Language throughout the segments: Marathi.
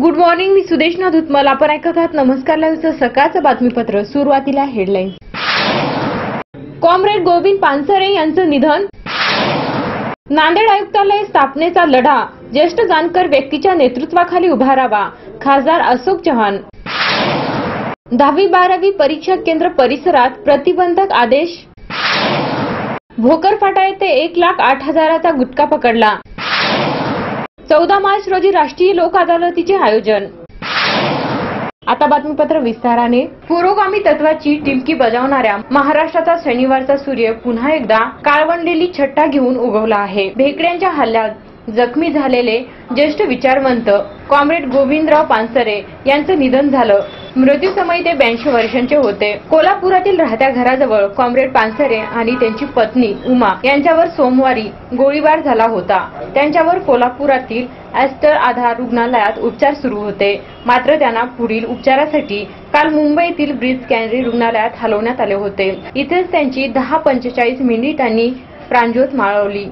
गुड मॉर्निंग मी सुदेशना धुतमल आपण ऐकत आहात. नमस्कार लाईव्हचं सकाळचं बातमीपत्र. सुरुवातीला हेडलाईन कॉम्रेड गोविंद पानसरे यांचं निधन. नांदेड आयुक्तालय स्थापनेचा लढा. ज्येष्ठ जानकर व्यक्तीच्या नेतृत्वाखाली उभारावा. खासदार अशोक चव्हाण. दहावी बारावी परीक्षा केंद्र परिसरात प्रतिबंधक आदेश. भोकर फाटा येथे एक लाख आठ हजाराचा गुटखा पकडला. चौदा मार्च रोजी राष्ट्रीय लोक अदालतीचे आयोजन. आता बातमीपत्र विस्ताराने. पुरोगामी तत्वाची टिमकी बजावणाऱ्या महाराष्ट्राचा शनिवारचा सूर्य पुन्हा एकदा काळवणलेली छट्टा घेऊन उगवला आहे. भेकड्यांच्या हल्ल्यात जखमी झालेले ज्येष्ठ विचारवंत कॉम्रेड गोविंदराव पानसरे यांचं निधन झालं. मृत्यूसमयी ते ब्याऐंशी वर्षांचे होते. कोल्हापुरातील राहत्या घराजवळ कॉम्रेड पानसरे आणि त्यांची पत्नी उमा यांच्यावर सोमवारी गोळीबार झाला होता. त्यांच्यावर कोल्हापुरातील ॲस्टर आधार रुग्णालयात उपचार सुरू होते. मात्र त्यांना पुढील उपचारासाठी काल मुंबईतील ब्रिज कॅनरी रुग्णालयात हलवण्यात आले होते. इथेच त्यांची दहा पंचेचाळीस मिनिटांनी प्राणज्योत माळवली.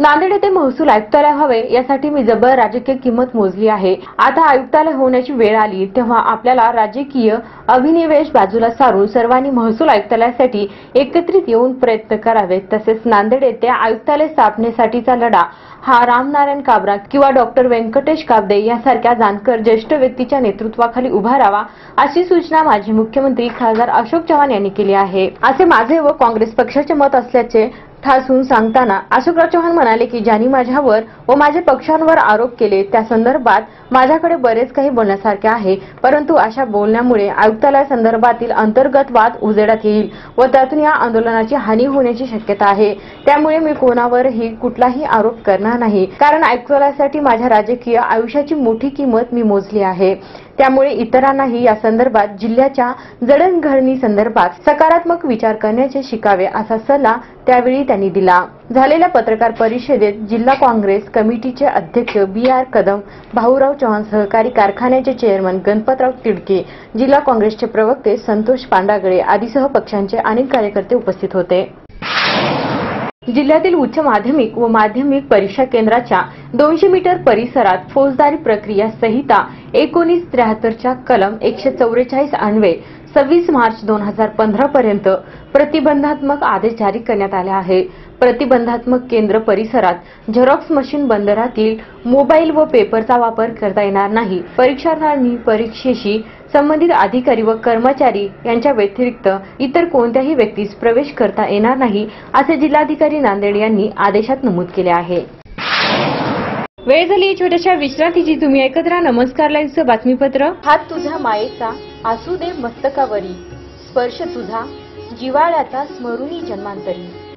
नांदेड येथे महसूल आयुक्तालय हवे यासाठी मी जबर राजकीय किंमत मोजली आहे. आता आयुक्तालय होण्याची वेळ आली तेव्हा आपल्याला राजकीय अभिनिवेश बाजूला सारून सर्वांनी महसूल आयुक्तालयासाठी एकत्रित येऊन प्रयत्न करावेत तसेच नांदेड येथे आयुक्तालय स्थापनेसाठीचा लढा हा रामनारायण काबरा किंवा डॉक्टर व्यंकटेश काबदे यासारख्या जाणकर ज्येष्ठ व्यक्तीच्या नेतृत्वाखाली उभा राहावा अशी सूचना माजी मुख्यमंत्री खासदार अशोक चव्हाण यांनी केली आहे. असे माझे व काँग्रेस पक्षाचे मत असल्याचे ठासून सांगताना अशोकराव चव्हाण म्हणाले की ज्यांनी माझ्यावर व माझ्या पक्षांवर आरोप केले त्या संदर्भात माझ्याकडे बरेच काही बोलण्यासारखे आहे. परंतु अशा बोलण्यामुळे आयुक्तालय संदर्भातील अंतर्गत वाद उजेडात येईल व त्यातून या आंदोलनाची हानी होण्याची शक्यता आहे. त्यामुळे मी कोणावरही कुठलाही आरोप करणार नाही. कारण आयुक्तालयासाठी माझ्या राजकीय आयुष्याची मोठी किंमत मी मोजली आहे. त्यामुळे इतरांनाही या संदर्भात जिल्ह्याच्या जडणघडणी संदर्भात सकारात्मक विचार करण्याचे शिकावे असा सल्ला त्यावेळी त्यांनी दिला. झालेल्या पत्रकार परिषदेत जिल्हा काँग्रेस कमिटीचे अध्यक्ष बी आर कदम भाऊराव चव्हाण सहकारी कारखान्याचे चेअरमन गणपतराव तिडके जिल्हा काँग्रेसचे प्रवक्ते संतोष पांडागळे आदीसह पक्षांचे अनेक कार्यकर्ते उपस्थित होते. जिल्ह्यातील उच्च माध्यमिक व माध्यमिक परीक्षा केंद्राच्या दोनशे मीटर परिसरात फौजदारी प्रक्रिया संहिता एकोणीस त्र्याहत्तरच्या कलम एकशे चौवेचाळीस अन्वे सव्वीस मार्च दोन हजार पंधरा पर्यंत प्रतिबंधात्मक आदेश जारी करण्यात आले आहे. प्रतिबंधात्मक केंद्र परिसरात झेरॉक्स मशीन बंद राहतील मोबाईल व पेपरचा वापर करता येणार नाही. परीक्षार्थ्यांनी परीक्षेशी संबंधित अधिकारी व कर्मचारी यांच्या व्यतिरिक्त इतर कोणत्याही व्यक्तीस प्रवेश करता येणार नाही असे जिल्हाधिकारी नांदेड यांनी आदेशात नमूद केले आहे. वेळ झाली छोट्याशा विश्रांतीची. तुम्ही ऐकत राहा नमस्कार लाईव्हचं बातमीपत्र. हात तुझा मायेचा असू दे मस्तकावरी. स्पर्श तुझा जिवाळ्याचा स्मरुनी जन्मांतरी.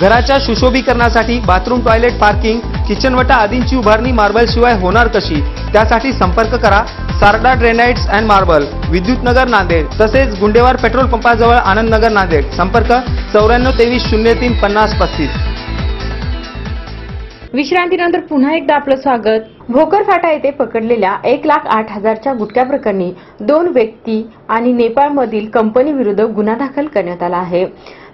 घराच्या सुशोभीकरणासाठी बाथरूम टॉयलेट पार्किंग किचनवटा आदींची उभारणी मार्बल शिवाय होणार कशी? त्यासाठी संपर्क करा. Sarda granites and marble Vidyutnagar Nanded तसेच गुंडेवार पेट्रोल पंपाजवळ आनंदनगर नांदेड. संपर्क चौऱ्याण्णव तेवीस शून्य तीन पन्नास पस्तीस. विश्रांतीनंतर पुन्हा एकदा आपलं स्वागत. भोकर फाटा येथे पकडलेल्या एक लाख आठ हजारच्या गुटख्या प्रकरणी दोन व्यक्ती आणि नेपाळमधील कंपनी विरुद्ध गुन्हा दाखल करण्यात आला आहे.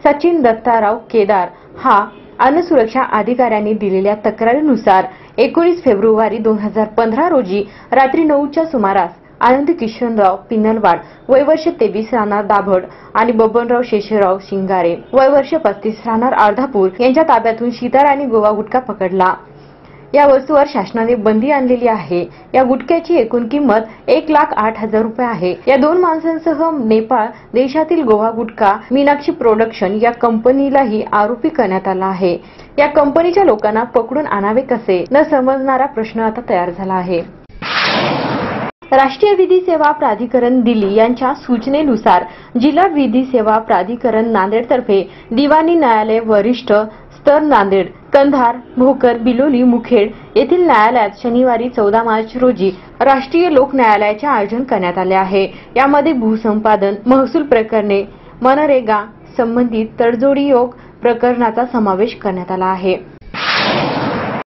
सचिन दत्ताराव केदार हा अन्न सुरक्षा अधिकाऱ्यांनी दिलेल्या तक्रारीनुसार एकोणीस फेब्रुवारी दोन हजार पंधरा रोजी रात्री नऊच्या सुमारास आनंद किशनराव पिनलवाड वयवर्ष तेवीस राहणार दाभड आणि बबनराव शेषराव शिंगारे वयवर्ष पस्तीस राहणार अर्धापूर यांच्या ताब्यातून शितार आणि गोवा गुटखा पकडला. या वस्तूवर शासनाने बंदी आणलेली आहे. या गुटख्याची एकूण किंमत एक लाख आठ हजार रुपये आहे. या दोन माणसांसह नेपाळ देशातील गोवा गुटखा मीनाक्षी प्रोडक्शन या कंपनीलाही आरोपी करण्यात आला आहे. या कंपनीच्या लोकांना पकडून आणावे कसे? न समजणारा प्रश्न आता तयार झाला आहे. राष्ट्रीय विधी सेवा प्राधिकरण दिल्ली यांच्या सूचनेनुसार जिल्हा विधी सेवा प्राधिकरण नांदेडतर्फे दिवाणी न्यायालय वरिष्ठ तर नांदेड कंधार भोकर बिलोली मुखेड येथील न्यायालयात शनिवारी चौदा मार्च रोजी राष्ट्रीय लोक न्यायालयाचे आयोजन करण्यात आले आहे. यामध्ये भूसंपादन महसूल प्रकरणे मनरेगा संबंधित तडजोडी योग प्रकरणाचा समावेश करण्यात आला आहे.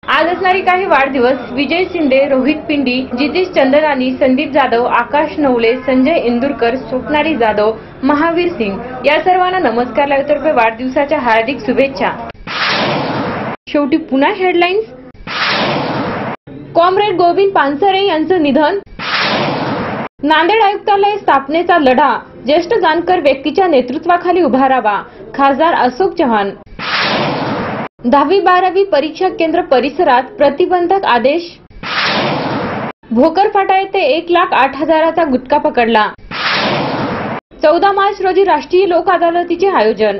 आज असणारी काही वाढदिवस विजय शिंदे रोहित पिंडी जितेश चंदनानी संदीप जाधव आकाश नवले संजय इंदुरकर स्वप्नाली जाधव महावीर सिंग या सर्वांना नमस्कार. लागतर्फे वाढदिवसाच्या हार्दिक शुभेच्छा. शेवटी पुन्हा हेडलाईन्स कॉम्रेड गोविंद पानसरे यांचं निधन. नांदेड आयुक्तालय स्थापनेचा लढा. ज्येष्ठ जानकर व्यक्तीच्या नेतृत्वाखाली उभारावा खासदार अशोक चव्हाण. दहावी बारावी परीक्षा केंद्र परिसरात प्रतिबंधक आदेश. भोकरफाटा येथे एक लाख आठ हजाराचा गुटखा पकडला. चौदा मार्च रोजी राष्ट्रीय लोक अदालतीचे आयोजन.